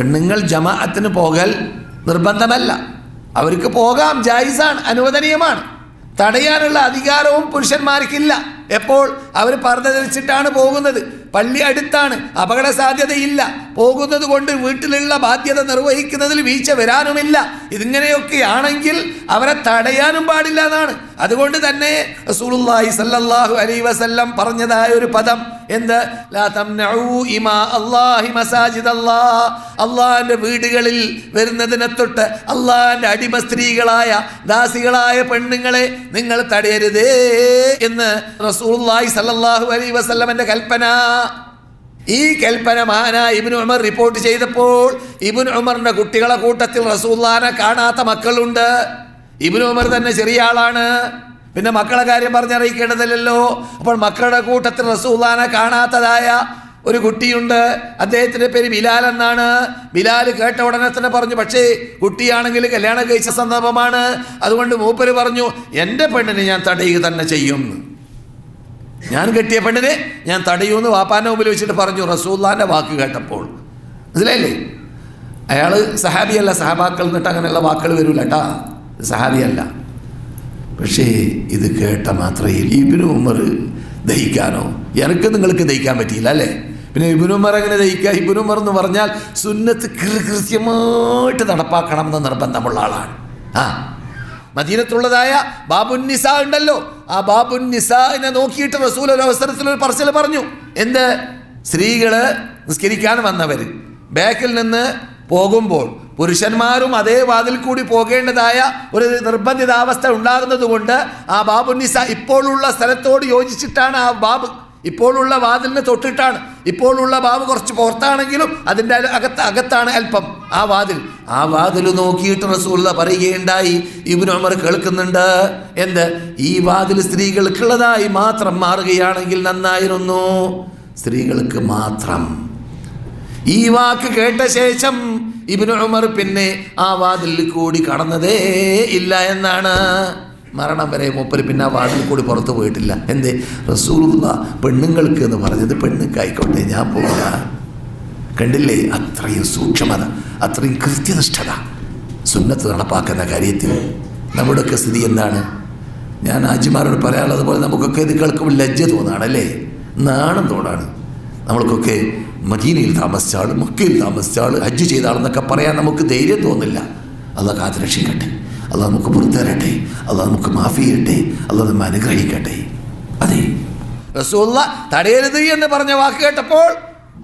പെണ്ണുങ്ങൾ ജമാഅത്തിന് പോകൽ നിർബന്ധമല്ല. അവർക്ക് പോകാം ജായിസാണ് അനുവദനീയമാണ്. തടയാനുള്ള അധികാരവും പുരുഷന്മാർക്കില്ല. എപ്പോൾ? അവർ പറഞ്ഞതനുസരിച്ചിട്ടാണ് പോകുന്നത്. പള്ളി അടുത്താണ് അപകട സാധ്യതയില്ല പോകുന്നത് കൊണ്ട് വീട്ടിലുള്ള ബാധ്യത നിർവഹിക്കുന്നതിൽ വീഴ്ച വരാനുമില്ല. ഇതിങ്ങനെയൊക്കെ ആണെങ്കിൽ അവരെ തടയാനും പാടില്ല എന്നാണ്. അതുകൊണ്ട് തന്നെ റസൂലുള്ളാഹി സല്ലല്ലാഹു അലൈഹി വസല്ലം പറഞ്ഞതായ ഒരു പദം എന്ത്? അള്ളാഹിന്റെ വീടുകളിൽ വരുന്നതിനെ തൊട്ട് അള്ളാഹിന്റെ അടിമ സ്ത്രീകളായ ദാസികളായ പെണ്ണുങ്ങളെ നിങ്ങൾ തടയരുതേ എന്ന് റസൂലുള്ളാഹി സല്ലല്ലാഹു അലൈഹി വസല്ലമന്റെ കൽപ്പന. ഈ കൽപ്പന മഹാനായ ഇബിൻ ഉമർ റിപ്പോർട്ട് ചെയ്തപ്പോൾ ഇബിൻ ഉമറിന്റെ കുട്ടികളെ കൂട്ടത്തിൽ റസൂല്ലാനെ കാണാത്ത മക്കളുണ്ട്. ഇബിൻ ഉമർ തന്നെ ചെറിയ ആളാണ്. പിന്നെ മക്കളെ കാര്യം പറഞ്ഞറിയിക്കേണ്ടതില്ലല്ലോ അപ്പോൾ മക്കളുടെ കൂട്ടത്തിൽ റസൂലാനെ കാണാത്തതായ ഒരു കുട്ടിയുണ്ട്. അദ്ദേഹത്തിന്റെ പേര് ബിലാൽ എന്നാണ്. ബിലാൽ കേട്ട ഉടനെ തന്നെ പറഞ്ഞു പക്ഷേ കുട്ടിയാണെങ്കിൽ കല്യാണം കഴിച്ച സന്ദർഭമാണ്. അതുകൊണ്ട് മൂപ്പര് പറഞ്ഞു എന്റെ പെണ്ണിനെ ഞാൻ തടയുക തന്നെ ചെയ്യും. ഞാൻ കെട്ടിയ പെണ്ണിനെ ഞാൻ തടയൂന്ന് വാപ്പാന്റെ മുമ്പിൽ വെച്ചിട്ട് പറഞ്ഞു റസൂല്ലാന്റെ വാക്ക് കേട്ടപ്പോൾ. മനസ്സിലായില്ലേ? അയാൾ സഹാബിയല്ല സഹാബാക്കൾ എന്നിട്ട് അങ്ങനെയുള്ള വാക്കുകൾ വരില്ല കേട്ടാ സഹാബിയല്ല. പക്ഷേ ഇത് കേട്ട മാത്രയിൽ ഇബിനു ഉമർ ദഹിക്കാനോ? എനിക്ക് നിങ്ങൾക്ക് ദഹിക്കാൻ പറ്റിയില്ല അല്ലേ? പിന്നെ ഇബിനു ഉമർ എങ്ങനെ ദഹിക്കുക ഇബിനു ഉമർ എന്ന് പറഞ്ഞാൽ സുന്നത്ത് കൃത്യമായിട്ട് നടപ്പാക്കണമെന്ന് നിർബന്ധമുള്ള ആളാണ്. ആ മദീനത്തുള്ളതായ ബാബുന്നിസ ഉണ്ടല്ലോ. ആ ബാബുന്നിസാനെ നോക്കിയിട്ട് റസൂൽ ഒരു അവസരത്തിൽ ഒരു പറച്ചിൽ പറഞ്ഞു. എന്ത്? സ്ത്രീകൾ നിസ്കരിക്കാൻ വന്നവർ ബാക്കിൽ നിന്ന് പോകുമ്പോൾ പുരുഷന്മാരും അതേ വാതിൽ കൂടി പോകേണ്ടതായ ഒരു നിർബന്ധിതാവസ്ഥ ഉണ്ടാകുന്നത് കൊണ്ട് ആ ബാബുന്നിസ ഇപ്പോഴുള്ള സ്ഥലത്തോട് യോജിച്ചിട്ടാണ് ആ ബാബ് ഇപ്പോഴുള്ള വാതിലിന് തൊട്ടിട്ടാണ്. ഇപ്പോഴുള്ള ബാബ് കുറച്ച് പുറത്താണെങ്കിലും അതിന്റെ അകത്ത് അകത്താണ് അല്പം ആ വാതിൽ. ആ വാതിൽ നോക്കിയിട്ട് റസൂള്ള പറയുകയുണ്ടായി ഇബിന് ഉമർ കേൾക്കുന്നുണ്ട്. എന്ത്? ഈ വാതിൽ സ്ത്രീകൾക്കുള്ളതായി മാത്രം മാറുകയാണെങ്കിൽ നന്നായിരുന്നു. സ്ത്രീകൾക്ക് മാത്രം. ഈ വാക്ക് കേട്ട ശേഷം ഇബിന് ഉമർ പിന്നെ ആ വാതിൽ കൂടി കടന്നതേ ഇല്ല എന്നാണ്. മരണം വരെ മൂപ്പര് പിന്നെ ആ വാതിൽ കൂടി പുറത്തു പോയിട്ടില്ല. എന്തേ? റസൂലുള്ള പെണ്ണുങ്ങൾക്ക് എന്ന് പറഞ്ഞത് പെണ്ണുക്കായിക്കോട്ടെ ഞാൻ പോകില്ല കണ്ടില്ലേ? അത്രയും സൂക്ഷ്മത അത്രയും കൃത്യനിഷ്ഠത സുന്നത്ത് നടപ്പാക്കുന്ന കാര്യത്തിൽ. നമ്മുടെയൊക്കെ സ്ഥിതി എന്താണ്? ഞാൻ ആജിമാരോട് പറയാനുള്ളത് പോലെ നമുക്കൊക്കെ ഇത് കേൾക്കുമ്പോൾ ലജ്ജ തോന്നാണ് അല്ലേ നാണം തോന്നാണ്. നമ്മൾക്കൊക്കെ മദീനയിൽ താമസിച്ച ആൾ മക്കയിൽ താമസിച്ച ആൾ ഹജ്ജ് ചെയ്ത ആളെന്നൊക്കെ പറയാൻ നമുക്ക് ധൈര്യം തോന്നില്ല. അല്ല കാത്ത് രക്ഷിക്കട്ടെ അള്ളാഹ് നമുക്ക് പുറത്തേരട്ടെ അല്ല നമുക്ക് മാഫി ചെയ്യട്ടെ. അല്ല നമ്മൾ അനുഗ്രഹിക്കട്ടെ. അതെ. റസൂല്ല തടയരുത് എന്ന് പറഞ്ഞ വാക്ക് കേട്ടപ്പോൾ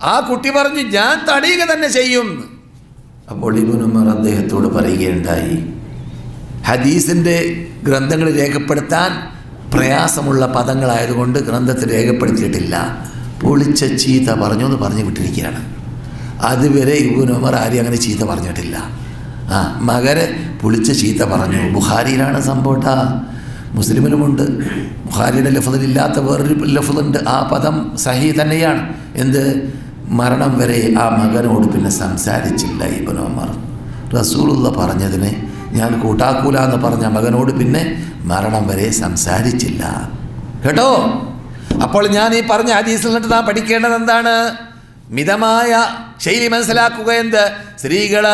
ആ കുട്ടി പറഞ്ഞു ഞാൻ തടയുക തന്നെ ചെയ്യും. അപ്പോൾ ഇബുനുമർ അദ്ദേഹത്തോട് പറയുകയുണ്ടായി ഹദീസിന്റെ ഗ്രന്ഥങ്ങൾ രേഖപ്പെടുത്താൻ പ്രയാസമുള്ള പദങ്ങളായതുകൊണ്ട് ഗ്രന്ഥത്തിൽ രേഖപ്പെടുത്തിയിട്ടില്ല. പൊളിച്ച ചീത്ത പറഞ്ഞു എന്ന് പറഞ്ഞു വിട്ടിരിക്കുകയാണ്. അതുവരെ ഉമർ ആരും അങ്ങനെ ചീത്ത പറഞ്ഞിട്ടില്ല. ആ മകരെ പൊളിച്ച ചീത്ത പറഞ്ഞു. ബുഹാരിയിലാണ് സംഭവട്ട മുസ്ലിമിലുമുണ്ട്. ബുഹാരിയുടെ ലഫ്തിലില്ലാത്ത വേറൊരു ലഫ്തുണ്ട് ആ പദം സഹി തന്നെയാണ്. എന്ത്? മരണം വരെ ആ മകനോട് പിന്നെ സംസാരിച്ചില്ല ഉമർ. റസൂലുള്ള പറഞ്ഞതിന് ഞാൻ കൂട്ടാക്കൂല എന്ന് പറഞ്ഞ മകനോട് പിന്നെ മരണം വരെ സംസാരിച്ചില്ല. കേട്ടോ? അപ്പോൾ ഞാൻ ഈ പറഞ്ഞ ഹദീസിൽ നിന്നിട്ട് നാം പഠിക്കേണ്ടത് എന്താണ്? മിതമായ ശൈലി മനസ്സിലാക്കുക എന്ത്? സ്ത്രീകൾ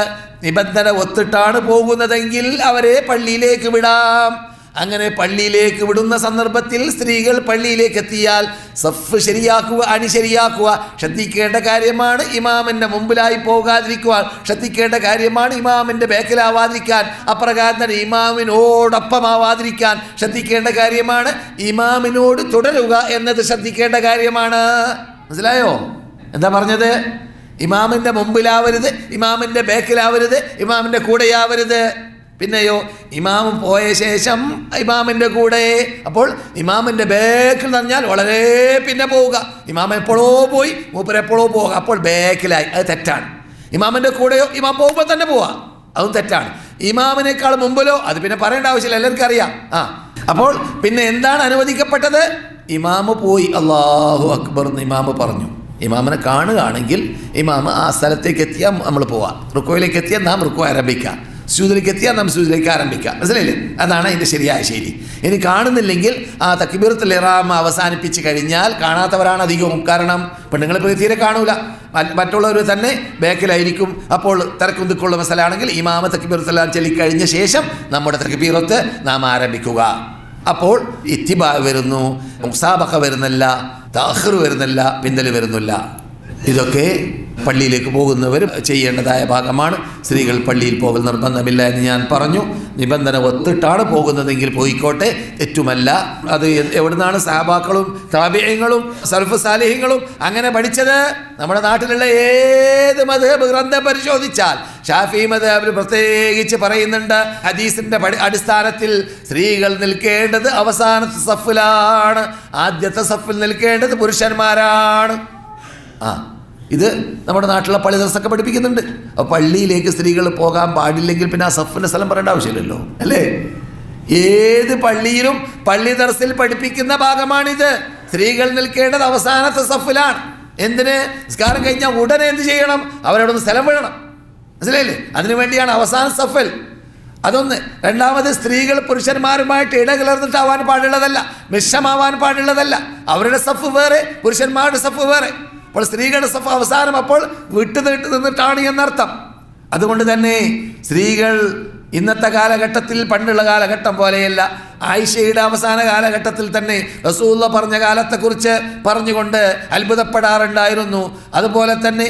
നിബന്ധന ഒത്തിട്ടാണ് പോകുന്നതെങ്കിൽ അവരെ പള്ളിയിലേക്ക് വിടാം. അങ്ങനെ പള്ളിയിലേക്ക് വിടുന്ന സന്ദർഭത്തിൽ സ്ത്രീകൾ പള്ളിയിലേക്ക് എത്തിയാൽ സഫ് ശരിയാക്കുക അണി ശരിയാക്കുക ശ്രദ്ധിക്കേണ്ട കാര്യമാണ് ഇമാമിന്റെ മുമ്പിലായി പോകാതിരിക്കുവാൻ ശ്രദ്ധിക്കേണ്ട കാര്യമാണ് ഇമാമിന്റെ ബേക്കിലാവാതിരിക്കാൻ അപ്രകാരം തന്നെ ഇമാമിനോടൊപ്പമാവാതിരിക്കാൻ ശ്രദ്ധിക്കേണ്ട കാര്യമാണ് ഇമാമിനോട് തുടരുക എന്നത് ശ്രദ്ധിക്കേണ്ട കാര്യമാണ്. മനസ്സിലായോ? എന്താ പറഞ്ഞത്? ഇമാമിന്റെ മുമ്പിലാവരുത് ഇമാമിന്റെ ബേക്കിലാവരുത് ഇമാമിന്റെ കൂടെയാവരുത്. പിന്നെയോ ഇമാം പോയ ശേഷം ഇമാമിന്റെ കൂടെ. അപ്പോൾ ഇമാമിന്റെ ബേക്കിൽ നിറഞ്ഞാൽ വളരെ പിന്നെ പോവുക. ഇമാമൻ എപ്പോഴോ പോയി മൂപ്പർ എപ്പോഴോ പോവുക. അപ്പോൾ ബേക്കിലായി അത് തെറ്റാണ്. ഇമാമിന്റെ കൂടെയോ ഇമാം പോകുമ്പോൾ തന്നെ പോവാം. അതും തെറ്റാണ്. ഇമാമിനേക്കാൾ മുമ്പിലോ അത് പിന്നെ പറയേണ്ട ആവശ്യമില്ല. എല്ലാവർക്കും അറിയാം. ആ. അപ്പോൾ പിന്നെ എന്താണ് അനുവദിക്കപ്പെട്ടത്? ഇമാമ് പോയി. അള്ളാഹു അക്ബർ എന്ന് ഇമാമ് പറഞ്ഞു. ഇമാമിനെ കാണുകയാണെങ്കിൽ ഇമാമ് ആ സ്ഥലത്തേക്ക് എത്തിയാൽ നമ്മൾ പോവാം. റുക്കോയിലേക്ക് എത്തിയാൽ നാം റുക്കോ ആരംഭിക്കാം. സുജൂദിലേക്ക് എത്തിയാൽ നാം സുജൂദിലേക്ക് ആരംഭിക്കാം. മനസ്സിലായില്ലേ? അതാണ് അതിന്റെ ശരിയായ ശൈലി. ഇനി കാണുന്നില്ലെങ്കിൽ ആ തക്കിബീറത്തുൽ ഇറാം അവസാനിപ്പിച്ച് കഴിഞ്ഞാൽ കാണാത്തവരാണ് അധികവും. കാരണം പെണ്ണുങ്ങളെ ഇപ്പോൾ തീരെ കാണൂല. മറ്റുള്ളവർ തന്നെ ബാക്കിലായിരിക്കും. അപ്പോൾ തിരക്കും ദിക്കുള്ള മസലാണെങ്കിൽ ഇമാമ തക്കിബീറത്തെല്ലാം ചൊല്ലിക്കഴിഞ്ഞ ശേഷം നമ്മുടെ തക്കിബീറത്ത് നാം ആരംഭിക്കുക. അപ്പോൾ ഇത്തിബ വരുന്നു മുസാബക്ക വരുന്നില്ല താഹർ വരുന്നില്ല പിന്തൽ വരുന്നില്ല. ഇതൊക്കെ പള്ളിയിലേക്ക് പോകുന്നവരും ചെയ്യേണ്ടതായ ഭാഗമാണ്. സ്ത്രീകൾ പള്ളിയിൽ പോകൽ നിർബന്ധമില്ല എന്ന് ഞാൻ പറഞ്ഞു. നിബന്ധന ഒത്തിട്ടാണ് പോകുന്നതെങ്കിൽ പോയിക്കോട്ടെ. തെറ്റുമല്ല. അത് എവിടുന്നാണ് സാബാക്കളും താപ്യങ്ങളും സൽഫ് സാലിഹ്യങ്ങളും അങ്ങനെ പഠിച്ചത്? നമ്മുടെ നാട്ടിലുള്ള ഏത് മത ഗ്രന്ഥം പരിശോധിച്ചാൽ ഷാഫി മതേബിൽ പ്രത്യേകിച്ച് പറയുന്നുണ്ട്. ഹദീസിന്റെ അടിസ്ഥാനത്തിൽ സ്ത്രീകൾ നിൽക്കേണ്ടത് അവസാനത്തെ സഫിലാണ്. ആദ്യത്തെ സഫിൽ നിൽക്കേണ്ടത് പുരുഷന്മാരാണ്. ആ. ഇത് നമ്മുടെ നാട്ടിലെ പള്ളി ദിവസമൊക്കെ പഠിപ്പിക്കുന്നുണ്ട്. അപ്പോൾ പള്ളിയിലേക്ക് സ്ത്രീകൾ പോകാൻ പാടില്ലെങ്കിൽ പിന്നെ ആ സഫിന്റെ സ്ഥലം പറയേണ്ട ആവശ്യമില്ലല്ലോ അല്ലേ? ഏത് പള്ളിയിലും പള്ളി ദർസിൽ പഠിപ്പിക്കുന്ന ഭാഗമാണിത്. സ്ത്രീകൾ നിൽക്കേണ്ടത് അവസാനത്തെ സഫിലാണ്. എന്തിന്? നിസ്കാരം കഴിഞ്ഞാൽ ഉടനെ എന്ത് ചെയ്യണം? അവരോടൊന്ന് സ്ഥലം വിടണം. മനസ്സിലായില്ലേ? അതിനു വേണ്ടിയാണ് അവസാന സഫൽ. അതൊന്ന്. രണ്ടാമത് സ്ത്രീകൾ പുരുഷന്മാരുമായിട്ട് ഇടകലർന്നിട്ടാവാൻ പാടുള്ളതല്ല. മിശ്രമാവാൻ പാടുള്ളതല്ല. അവരുടെ സഫ് വേറെ പുരുഷന്മാരുടെ സഫ് വേറെ. അപ്പോൾ സ്ത്രീകളുടെ സഭ അവസാനം അപ്പോൾ വിട്ടു നീട്ട് നിന്നിട്ടാണ് എന്നർത്ഥം. അതുകൊണ്ട് തന്നെ സ്ത്രീകൾ ഇന്നത്തെ കാലഘട്ടത്തിൽ പണ്ടുള്ള കാലഘട്ടം പോലെയല്ല. ആയിഷയുടെ അവസാന കാലഘട്ടത്തിൽ തന്നെ റസൂള്ള പറഞ്ഞ കാലത്തെക്കുറിച്ച് പറഞ്ഞുകൊണ്ട് അത്ഭുതപ്പെടാറുണ്ടായിരുന്നു. അതുപോലെ തന്നെ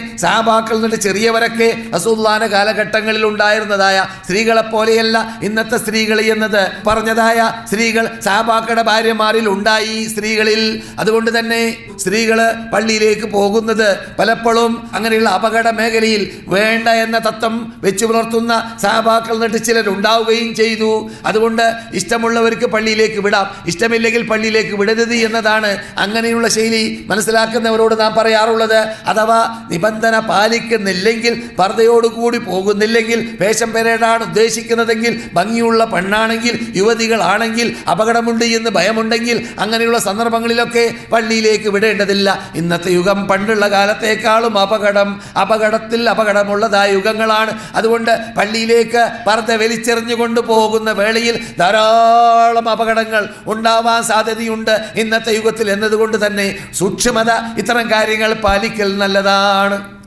നിന്നിട്ട് ചെറിയവരൊക്കെ റസൂല്ലാന കാലഘട്ടങ്ങളിൽ ഉണ്ടായിരുന്നതായ സ്ത്രീകളെ പോലെയല്ല ഇന്നത്തെ സ്ത്രീകൾ എന്നത്. പറഞ്ഞതായ സ്ത്രീകൾ സാബാക്കളുടെ ഭാര്യമാരിൽ ഉണ്ടായി സ്ത്രീകളിൽ. അതുകൊണ്ട് തന്നെ സ്ത്രീകൾ പള്ളിയിലേക്ക് പോകുന്നത് പലപ്പോഴും അങ്ങനെയുള്ള അപകട മേഖലയിൽ വേണ്ട എന്ന തത്വം വെച്ചു പുലർത്തുന്ന സാബാക്കൾ നിന്നിട്ട് ചിലരുണ്ടാവുകയും ചെയ്തു. അതുകൊണ്ട് ഇഷ്ടമുള്ളവർക്ക് പള്ളിയിലേക്ക് വിടാം. ഇഷ്ടമില്ലെങ്കിൽ പള്ളിയിലേക്ക് വിടരുത് എന്നതാണ് അങ്ങനെയുള്ള ശൈലി മനസ്സിലാക്കുന്നവരോട് നാം പറയാറുള്ളത്. അഥവാ നിബന്ധന പാലിക്കുന്നില്ലെങ്കിൽ പർദ്ധയോടുകൂടി പോകുന്നില്ലെങ്കിൽ വേഷം പെരേടാണ് ഉദ്ദേശിക്കുന്നതെങ്കിൽ ഭംഗിയുള്ള പെണ്ണാണെങ്കിൽ യുവതികളാണെങ്കിൽ അപകടമുണ്ട് എന്ന് ഭയമുണ്ടെങ്കിൽ അങ്ങനെയുള്ള സന്ദർഭങ്ങളിലൊക്കെ പള്ളിയിലേക്ക് വിടേണ്ടതില്ല. ഇന്നത്തെ യുഗം പണ്ടുള്ള കാലത്തേക്കാളും അപകടം അപകടത്തിൽ അപകടമുള്ളതായ യുഗങ്ങളാണ്. അതുകൊണ്ട് പള്ളിയിലേക്ക് പർദ്ധ വലിച്ചെറിഞ്ഞുകൊണ്ട് പോകുന്ന വേളയിൽ ധാരാളം അപകടങ്ങൾ ഉണ്ടാവാൻ സാധ്യതയുണ്ട് ഇന്നത്തെ യുഗത്തിൽ എന്നതുകൊണ്ട് തന്നെ സൂക്ഷ്മത ഇത്തരം കാര്യങ്ങൾ പാലിക്കൽ നല്ലതാണ്.